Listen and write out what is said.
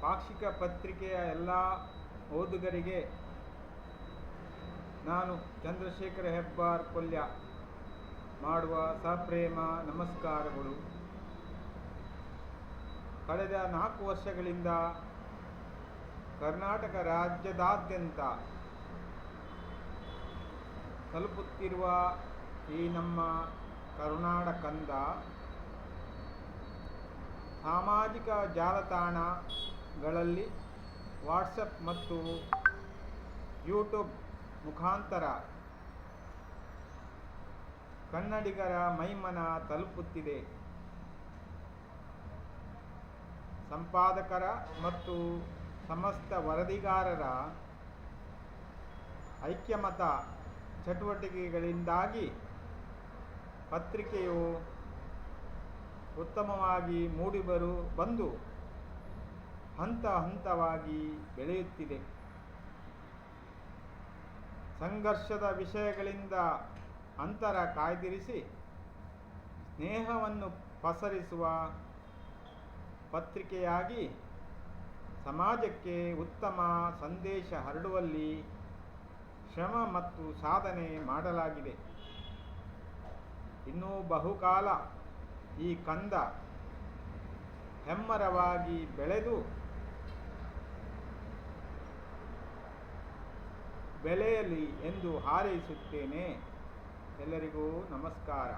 ಪಾಕ್ಷಿಕ ಪತ್ರಿಕೆಯ ಎಲ್ಲ ಓದುಗರಿಗೆ ನಾನು ಚಂದ್ರಶೇಖರ ಹೆಬ್ಬಾರ್ ಕೊಲ್ಯ ಮಾಡುವ ಸಪ್ರೇಮ ನಮಸ್ಕಾರಗಳು. ಕಳೆದ ನಾಲ್ಕು ವರ್ಷಗಳಿಂದ ಕರ್ನಾಟಕ ರಾಜ್ಯದಾದ್ಯಂತ ತಲುಪುತ್ತಿರುವ ಈ ನಮ್ಮ ಕರುನಾಡ ಕಂದ ಸಾಮಾಜಿಕ ಜಾಲತಾಣಗಳಲ್ಲಿ ವಾಟ್ಸಪ್ ಮತ್ತು ಯೂಟ್ಯೂಬ್ ಮುಖಾಂತರ ಕನ್ನಡಿಗರ ಮೈಮನ ತಲುಪುತ್ತಿದೆ. ಸಂಪಾದಕರ ಮತ್ತು ಸಮಸ್ತ ವರದಿಗಾರರ ಐಕ್ಯಮತ ಚಟುವಟಿಕೆಗಳಿಂದಾಗಿ ಪತ್ರಿಕೆಯು ಉತ್ತಮವಾಗಿ ಮೂಡಿಬರು ಬಂದು ಹಂತ ಹಂತವಾಗಿ ಬೆಳೆಯುತ್ತಿದೆ. ಸಂಘರ್ಷದ ವಿಷಯಗಳಿಂದ ಅಂತರ ಕಾಯ್ದಿರಿಸಿ ಸ್ನೇಹವನ್ನು ಪಸರಿಸುವ ಪತ್ರಿಕೆಯಾಗಿ ಸಮಾಜಕ್ಕೆ ಉತ್ತಮ ಸಂದೇಶ ಹರಡುವಲ್ಲಿ ಶ್ರಮ ಮತ್ತು ಸಾಧನೆ ಮಾಡಲಾಗಿದೆ. ಇನ್ನೂ ಬಹುಕಾಲ ಈ ಕಂದ ಹೆಮ್ಮರವಾಗಿ ಬೆಳೆದು ಬೆಳೆಯಲಿ ಎಂದು ಹಾರೈಸುತ್ತೇನೆ. ಎಲ್ಲರಿಗೂ ನಮಸ್ಕಾರ.